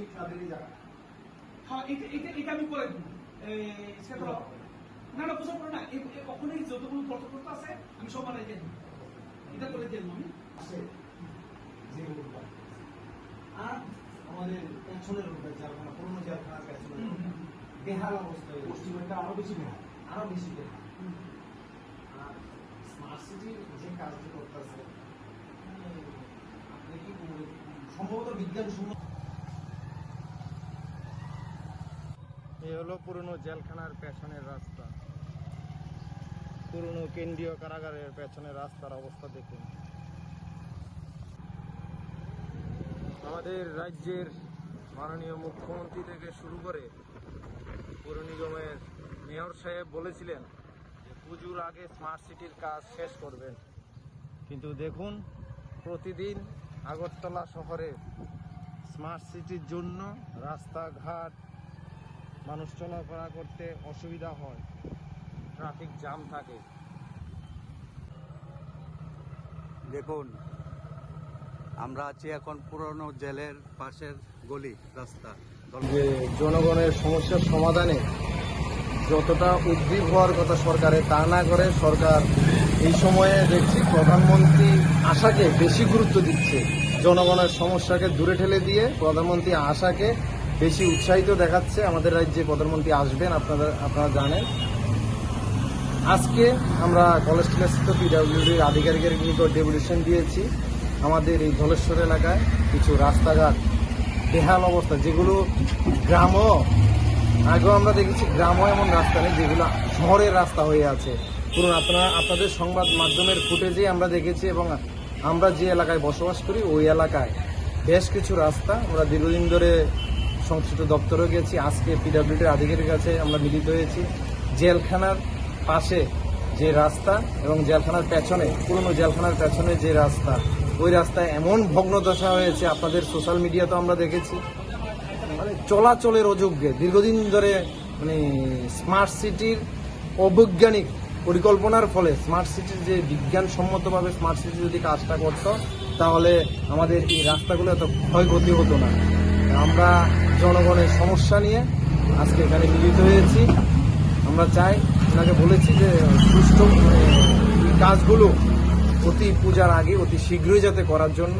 ওই ক্লাবেরই যারা হ্যাঁ এটা এটা এটা আমি করে দেবো। সেটা না না বোঝা পড়ে না যতগুলো আছে আমি সব বানাই দিয়ে এটা করে দিয়ে আমি। যে আর আমাদের পেছনের রোডটা পুরনো। বেহাল অবস্থায় পশ্চিমবঙ্গটা আরও বেশি বেহাল আরও বেশি বেহাল। আর স্মার্ট সিটির যে কাজটি করতেছে আপনি কি? সম্ভবত বিজ্ঞানসম্মত এই হলো পুরনো জেলখানার পেছনের রাস্তা। পুরনো কেন্দ্রীয় কারাগারের পেছনের রাস্তার অবস্থা দেখুন। আমাদের রাজ্যের মাননীয় মুখ্যমন্ত্রী থেকে শুরু করে পৌর নিগমের মেয়র সাহেব বলেছিলেন যে পুজোর আগে স্মার্ট সিটির কাজ শেষ করবেন। কিন্তু দেখুন, প্রতিদিন আগরতলা শহরে স্মার্ট সিটির জন্য রাস্তাঘাট মানুষ চলাফেরা করতে অসুবিধা হয়। ট্রাফিক জ্যাম থাকে। দেখুন আমরা আছি এখন পুরনো জেলের পাশের গলি রাস্তা। যে জনগণের সমস্যার সমাধানে যতটা উদ্বিগ হওয়ার কথা সরকারে তা না করে সরকার এই সময়ে দেখছি প্রধানমন্ত্রী আশাকে বেশি গুরুত্ব দিচ্ছে। জনগণের সমস্যাকে দূরে ঠেলে দিয়ে প্রধানমন্ত্রী আশাকে বেশি উৎসাহিত দেখাচ্ছে আমাদের রাজ্যে প্রধানমন্ত্রী আসবেন, আপনারা আপনারা জানেন। আজকে আমরা কলেজ স্থিত পিডাব্লিউডির আধিকারিকের নিকট ডেপুটেশন দিয়েছি। আমাদের এই ধলেশ্বর এলাকায় কিছু রাস্তাঘাট, বেহাল অবস্থা, যেগুলো গ্রামও আগেও আমরা দেখেছি গ্রামও এমন রাস্তা নেই, যেগুলো শহরের রাস্তা হয়ে আছে। পুরো আপনারা, আপনাদের সংবাদ মাধ্যমের ফুটেজে আমরা দেখেছি এবং আমরা যে এলাকায় বসবাস করি, ওই এলাকায় বেশ কিছু রাস্তা আমরা দীর্ঘদিন ধরে সংশ্লিষ্ট দপ্তরে গেছি। আজকে পিডাব্লিউডির আধিকারিকের কাছে আমরা মিলিত হয়েছি। জেলখানার পাশে যে রাস্তা এবং জেলখানার পেছনে, পুরনো জেলখানার পেছনে যে রাস্তা, ওই রাস্তায় এমন ভগ্ন দশা হয়েছে, আপনাদের সোশ্যাল মিডিয়াতে আমরা দেখেছি। মানে চলাচলের অযোগ্যে, দীর্ঘদিন ধরে মানে স্মার্ট সিটির অবৈজ্ঞানিক পরিকল্পনার ফলে স্মার্ট সিটির যে বিজ্ঞানসম্মতভাবে স্মার্ট সিটি যদি কাজটা করত, তাহলে আমাদের এই রাস্তাগুলো এত ক্ষয়ক্ষতি হতো না। আমরা জনগণের সমস্যা নিয়ে আজকে এখানে মিলিত হয়েছি। আমরা চাই ওনাকে বলেছি যে সুষ্ঠু মানে কাজগুলো অতি পূজার আগে অতি শীঘ্রই যাতে করার জন্য